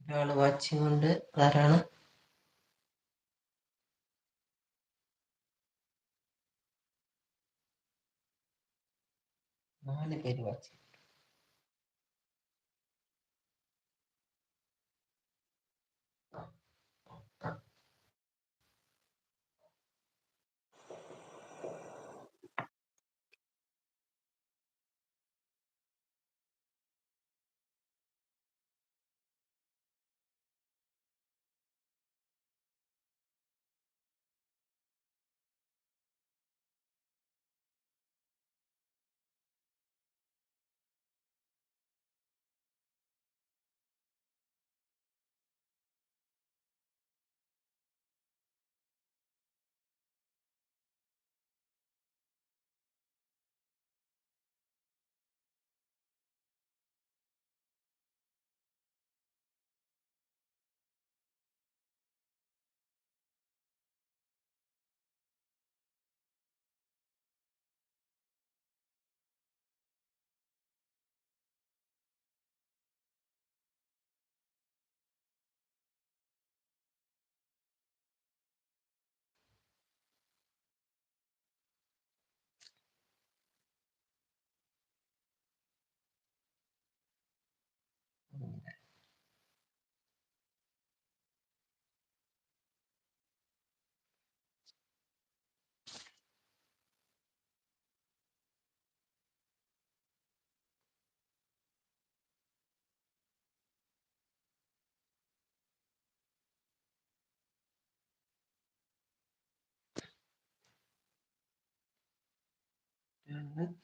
ഒരാൾ വാച്ചിങ് ഉണ്ട് ആരാണ് നാല് പേര് വാച്ചിങ്.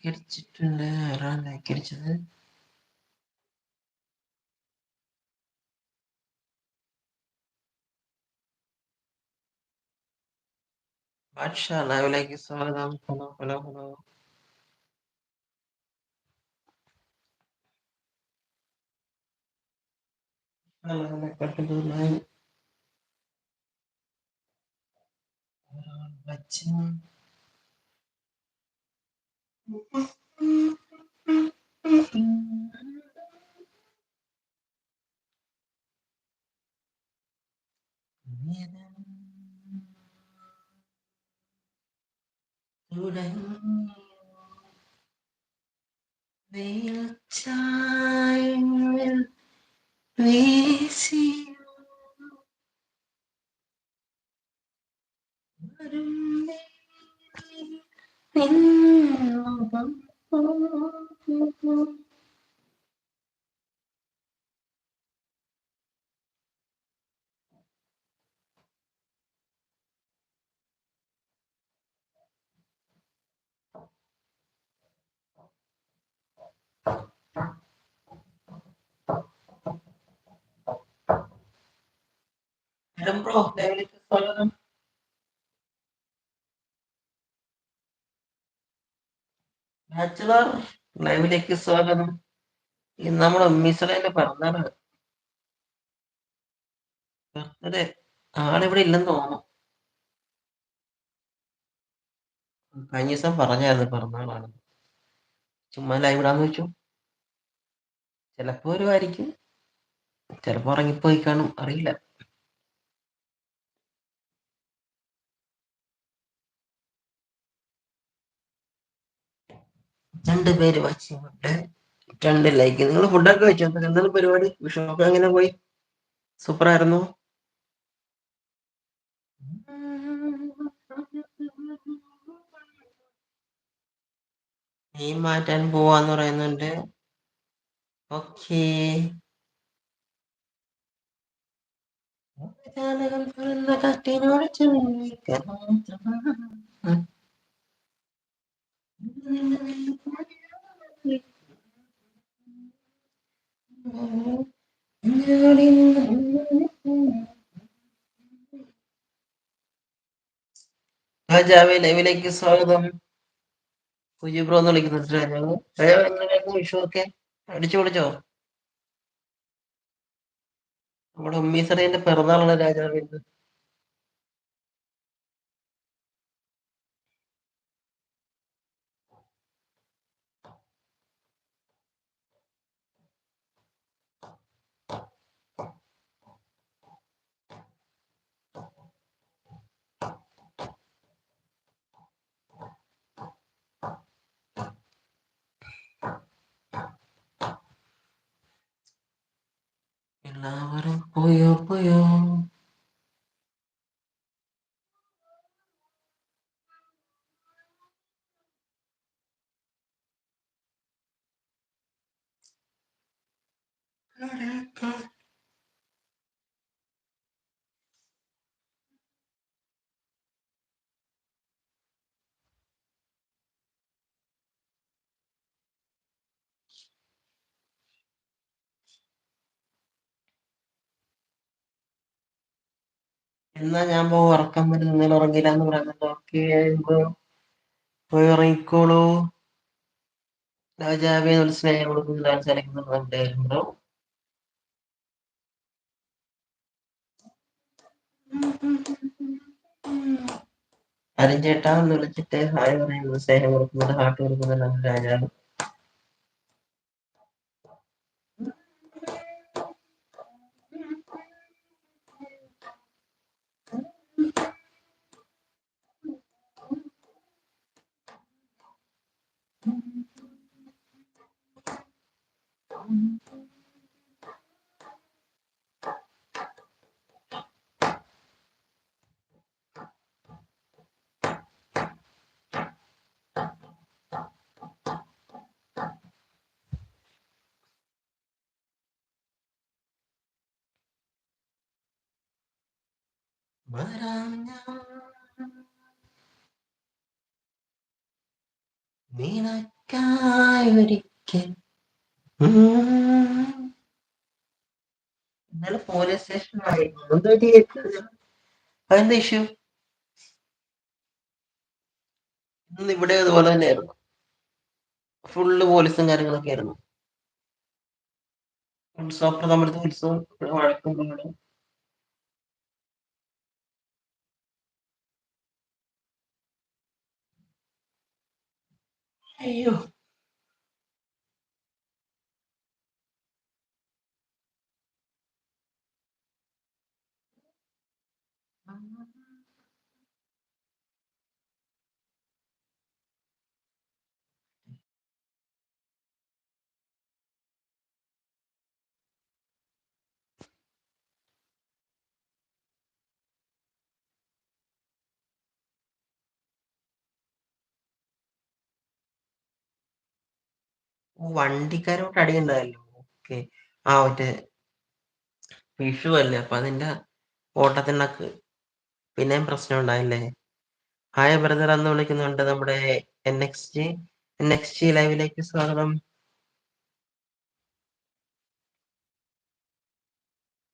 കരിച്ചിട്ടുണ്ട് ആരാണ് കരിച്ചത് ബാദ്ഷാ ലൈവിലേക്ക് സ്വാഗതം hello hello hello hello hello cut live watching തുടങ്ങി വെയിൽ ചായങ്ങൾ ഹലോ ബ്രോ ലൈവിലേക്ക് സ്വാഗതം ബാച്ചുലർ ലൈവിലേക്ക് സ്വാഗതം. ഇന്ന് നമ്മൾ മിസലൈന്റെ പിറന്നാളാണ്. ബർത്ത്ഡേ. ആളിവിടെ ഇല്ലെന്ന് തോന്നുന്നു. കഴിഞ്ഞ ദിവസം പറഞ്ഞായിരുന്നു പിറന്നാളാണ് ചുമ്മാ ലൈവ് ഇടാന്ന് വെച്ചു. ചിലപ്പോ വരുമായിരിക്കും ചിലപ്പോ ഇറങ്ങിപ്പോയി കാണും. അറിയില്ല. രണ്ട് പേര് വാച്ചിങ് രണ്ട് ലൈക്ക് നിങ്ങൾ ഫുഡൊക്കെ കഴിച്ചോ? എന്താണ് പരിപാടി? വിഷുവൊക്കെ എങ്ങനെ പോയി? സൂപ്പർ ആയിരുന്നു മീൻ മാറ്റാൻ പോവാന്ന് പറയുന്നുണ്ട്. ഓക്കേ. രാജാവേ ലൈവിലേക്ക് സ്വാഗതം. പൂജി എന്ന് വിളിക്കുന്നുണ്ട് രാജാവ്. രാജാവ് എങ്ങനെയായിരുന്നു വിഷു ഒക്കെ അടിച്ചു പൊളിച്ചോ? നമ്മുടെ ഉമ്മീസറിന്റെ പിറന്നാളാണ് രാജാവ് എല്ലാവരും പോയോ പോയോ എന്നാ ഞാൻ പോ ഉറക്കം വരുന്ന ഇന്നലെ ഉറങ്ങില്ല എന്ന് പറയുന്നുണ്ട് ഓക്കെ ബ്രോ പോയി ഉറങ്ങിക്കോളൂ. രാജാവേ ഒരു സ്നേഹം കൊടുക്കുന്ന ചേട്ടാ എന്ന് വിളിച്ചിട്ട് ഹായ് പറയുന്നത് സ്നേഹം കൊടുക്കുന്നുണ്ട് ഹാർട്ട് കൊടുക്കുന്നുണ്ട് രാജാവ്. വരാം ഞാൻ നിനക്കായി ഒരിക്കൽ. ഇന്നലെ പോലീസ് സ്റ്റേഷനിലായിരുന്നു എന്താ അതെന്താ ഇഷ്യൂ ഇന്ന് ഇവിടെ അതുപോലെ തന്നെയായിരുന്നു. ഫുള്ള് പോലീസും കാര്യങ്ങളൊക്കെ ആയിരുന്നു. ഉത്സവം നമ്മുടെ ഉത്സവം വഴക്കും ബഹളവും. അയ്യോ വണ്ടിക്കാരോട്ട് അടിയുണ്ടായല്ലോ. ഓക്കെ. ആ മറ്റേ വിഷു അല്ലേ? അപ്പൊ അതിന്റെ ഓട്ടത്തിനക്ക് പിന്നെയും പ്രശ്നം ഉണ്ടായില്ലേ? ഹായ് ബ്രദർ എന്ന് വിളിക്കുന്നുണ്ട് നമ്മുടെ N X G N X G ലൈവിലേക്ക് സ്വാഗതം.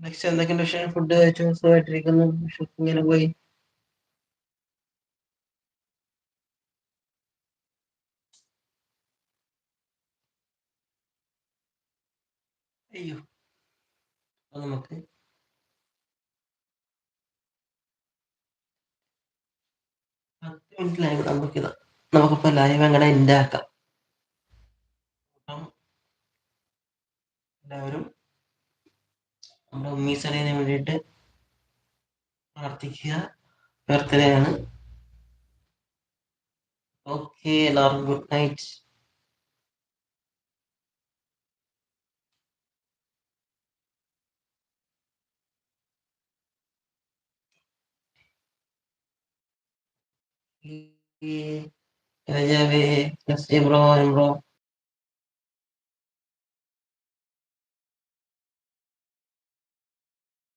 നെക്സ്റ്റ് എന്തൊക്കെയുണ്ട് വിഷയം ഫുഡ് കഴിച്ചു? സുഖമായിട്ടിരിക്കുന്നു? ഇങ്ങനെ പോയി. അയ്യോ. അപ്പൊ നമുക്ക് പത്ത് മിനിറ്റ് ലൈവ് നമുക്ക് നമുക്കിപ്പോ ലൈവ് എങ്ങനെ എന്റെ ആക്കാം. എല്ലാവരും നമ്മുടെ ഉമ്മീസലീന് വേണ്ടിയിട്ട് പ്രാർത്ഥിക്കുക. ബർത്ത്ഡേ ആണ് ഓക്കെ എല്ലാവർക്കും ഗുഡ് നൈറ്റ് രാജാവേ ബ്രോ ബ്രോ